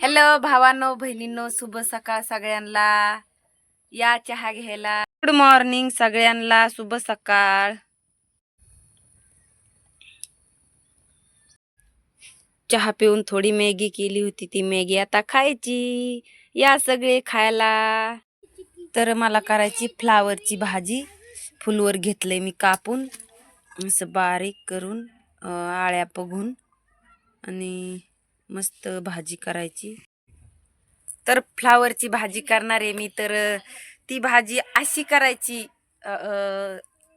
Hello भावानो बहिणींनो शुभ सकाळ सगळ्यांना. या चहा घ्यायला. गुड मॉर्निंग सगळ्यांना शुभ सकाळ. चहा पिऊन थोडी मॅगी केली होती ती मॅगी आता खायची. या सगळे खायला. तर मला करायची फ्लावरची भाजी. फुलवर घेतलंय मी कापून. असं बारीक करून आळ्या बघून. आणि मस्त भाजी करायची. तर फ्लावरची भाजी करणार आहे मी तर ती भाजी अशी करायची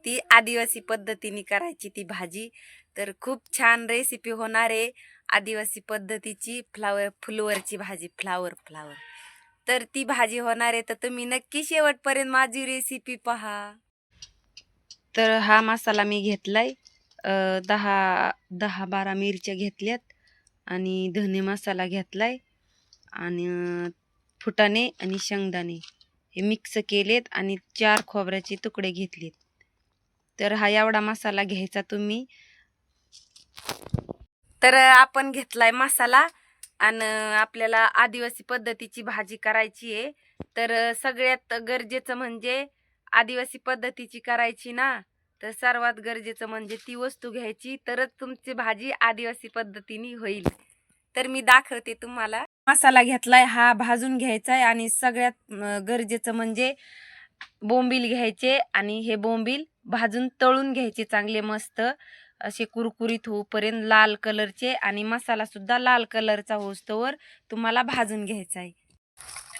ती आदिवासी पद्धतीने करायची ती भाजी. तर खूप छान रेसिपी होणार आहे आदिवासी पद्धतीची फ्लावर फुलवरची भाजी फ्लावर फ्लावर. तर ती भाजी होणार आहे तर तुम्ही नक्की शेवटपर्यंत माझी रेसिपी पहा. तर हा मसाला मी घेतलाय. दहा दहा बारा मिरच्या घेतल्यात. आणि धने मसाला घेतलाय आणि फुटाणे आणि शेंगदाणे हे मिक्स केलेत आणि चार खोबऱ्याचे तुकडे घेतलेत. तर हा एवढा मसाला घ्यायचा तुम्ही. तर आपण घेतलाय मसाला आणि आपल्याला आदिवासी पद्धतीची भाजी करायची आहे. तर सगळ्यात गरजेचं म्हणजे आदिवासी पद्धतीची करायची ना. तर सर्वात गरजेचं म्हणजे ती वस्तू घ्यायची तरच तुमची भाजी आदिवासी पद्धतीने होईल. तर मी दाखवते तुम्हाला. मसाला घेतलाय हा भाजून घ्यायचा आहे आणि सगळ्यात गरजेचं म्हणजे बोंबील घ्यायचे आणि हे बोंबील भाजून तळून घ्यायचे चांगले मस्त. असे कुरकुरीत होऊपर्यंत लाल कलरचे आणि मसाला सुद्धा लाल कलरचा होस्तोवर तुम्हाला भाजून घ्यायचा आहे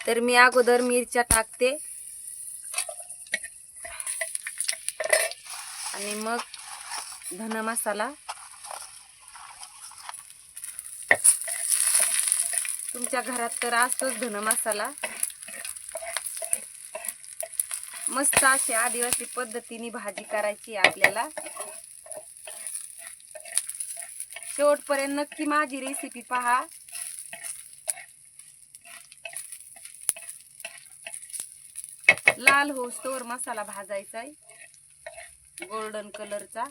तर मी अगोदर मिरच्या टाकते. आणि मग धन मसाला. तुमच्या घरात तर असतोच धन मसाला. मस्त अशी आदिवासी पद्धतीने भाजी करायची आहे आपल्याला. शेवटपर्यंत नक्की माझी रेसिपी पहा. लाल होस्तोवर मसाला भाजायचा आहे गोल्डन कलरचा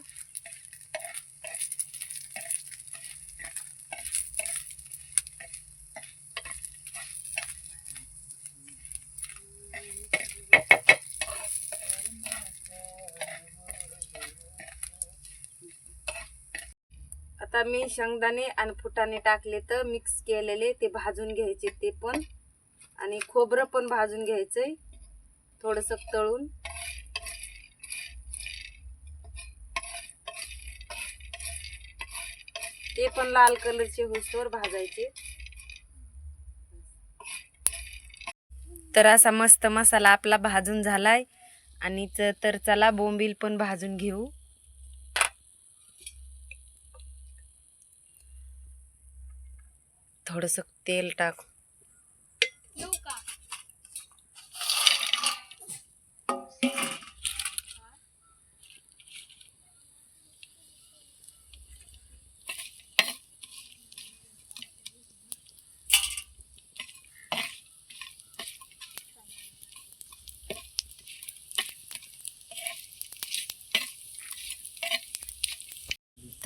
आता मी शेंगदाणे आणि फुटाणे टाकले तर मिक्स केलेले ते भाजून घ्यायचे ते पण. आणि खोबरं पण भाजून घ्यायचंय. थोडंसं तळून. ते पण लाल कलरचे होसवर भाजायचे. तर असा मस्त मसाला आपला भाजून झालाय. आणि च- तर चला बोंबील पण भाजून घेऊ. थोडस तेल टाकू.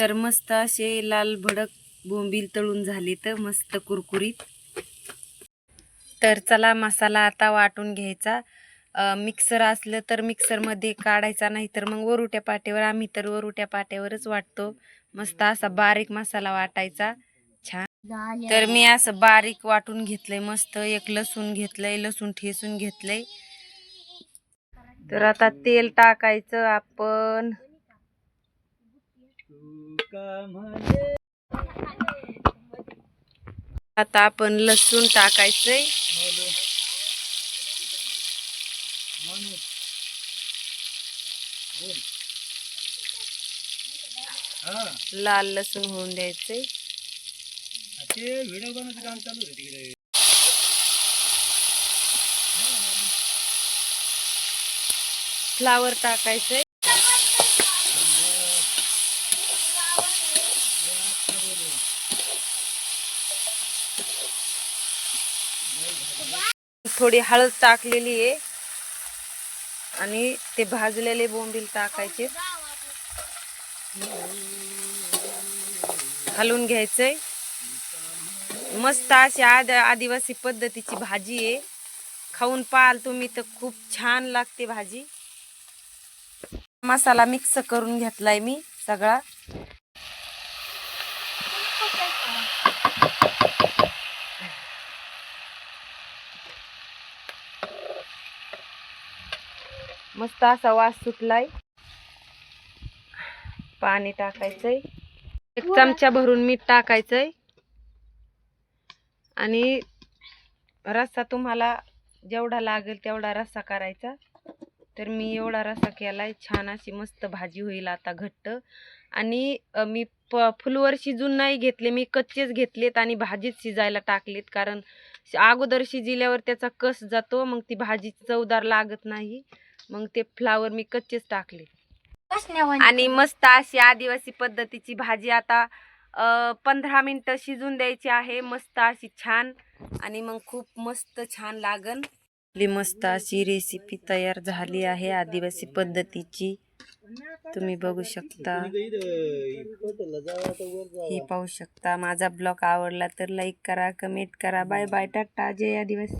तर मस्त असे लाल भडक बोंबील तळून झाले तर मस्त कुरकुरीत. तर चला मसाला आता वाटून घ्यायचा. मिक्सर असलं तर मिक्सरमध्ये काढायचा नाही तर मग वरुट्या पाट्यावर आम्ही तर वरुट्या पाट्यावरच वाटतो. मस्त असा बारीक मसाला वाटायचा. छान. तर मी असं बारीक वाटून घेतलंय मस्त एक लसूण घेतलंय लसूण ठेसून घेतलंय. तर आता तेल टाकायचं आपण. आता आपण लसूण टाकायचंय. लाल लसूण होऊन द्यायचंय. फ्लावर टाकायचंय. थोडी हळद टाकलेली आहे. आणि ते भाजलेले बोंबील टाकायचे. हलवून घ्यायचंय. मस्त अशी आद आदिवासी पद्धतीची भाजी आहे. खाऊन पाहाल तुम्ही तर खूप छान लागते भाजी. मसाला मिक्स करून घेतलाय मी सगळा. मस्त असा वास सुटलाय. पाणी टाकायचंय. एक चमचा भरून मीठ टाकायचंय. आणि रस्सा तुम्हाला जेवढा लागेल तेवढा रस्सा करायचा. तर मी एवढा रस्सा केलाय. छान अशी मस्त भाजी होईल आता घट्ट. आणि मी प फुलवर शिजून नाही घेतले. मी कच्चेच घेतलेत आणि भाजीत शिजायला टाकलेत. कारण अगोदर शिजिल्यावर त्याचा कस जातो? मग ती भाजी चवदार लागत नाही. मग ते फ्लावर मी कच्चेच टाकले. आणि मस्त अशी आदिवासी पद्धतीची भाजी आता पंधरा मिनटं शिजून द्यायची आहे. मस्त अशी छान. आणि मग खूप मस्त छान लागन आपली मस्त अशी रेसिपी तयार झाली आहे आदिवासी पद्धतीची. तुम्ही बघू शकता. ही पाहू शकता. माझा ब्लॉग आवडला तर लाईक करा कमेंट करा. बाय बाय टाटा जय आदिवासी.